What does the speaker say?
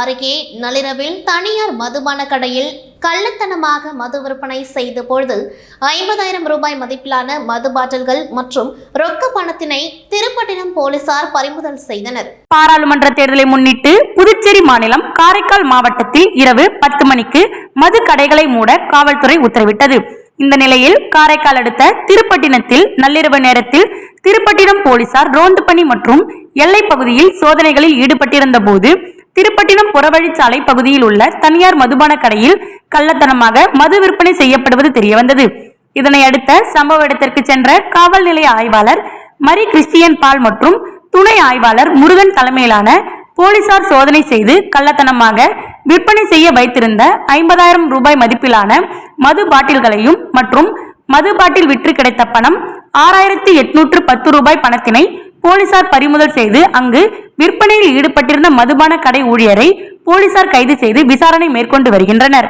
அருகே நள்ளிரவில் தனியார் மதுபான கடையில் கள்ளத்தனமாக மது விற்பனை செய்த பொழுது ஐம்பதாயிரம் ரூபாய் மதிப்பிலான மது பாட்டில்கள் மற்றும் ரொக்க பணத்தினை திருப்பட்டினம் போலீசார் பறிமுதல் செய்தனர். பாராளுமன்ற தேர்தலை முன்னிட்டு புதுச்சேரி மாநிலம் காரைக்கால் மாவட்டத்தில் இரவு பத்து மணிக்கு மது கடைகளை மூட காவல்துறை உத்தரவிட்டது. இந்த நிலையில் காரைக்கால் அடுத்த திருப்பட்டினத்தில் நள்ளிரவு நேரத்தில் திருப்பட்டினம் போலீசார் ரோந்து பணி மற்றும் எல்லைப் பகுதியில் சோதனைகளில் ஈடுபட்டிருந்த போது திருப்பட்டினம் புறவழிச்சாலை பகுதியில் உள்ள தனியார் மதுபான கடையில் கள்ளத்தனமாக மது விற்பனை செய்யப்படுவது தெரியவந்தது. இதனை அடுத்த சம்பவ இடத்திற்கு சென்ற காவல் நிலைய ஆய்வாளர் மரி கிறிஸ்டியன் பால் மற்றும் துணை ஆய்வாளர் முருகன் தலைமையிலான போலீசார் சோதனை செய்து கள்ளத்தனமாக விற்பனை செய்ய வைத்திருந்த ஐம்பதாயிரம் ரூபாய் மதிப்பிலான மது பாட்டில்களையும் மற்றும் மது பாட்டில் விற்று கிடைத்த பணம் ஆறாயிரத்தி எட்நூற்று பத்து ரூபாய் பணத்தினை போலீசார் பறிமுதல் செய்து அங்கு விற்பனையில் ஈடுபட்டிருந்த மதுபான கடை ஊழியரை போலீசார் கைது செய்து விசாரணை மேற்கொண்டு வருகின்றனர்.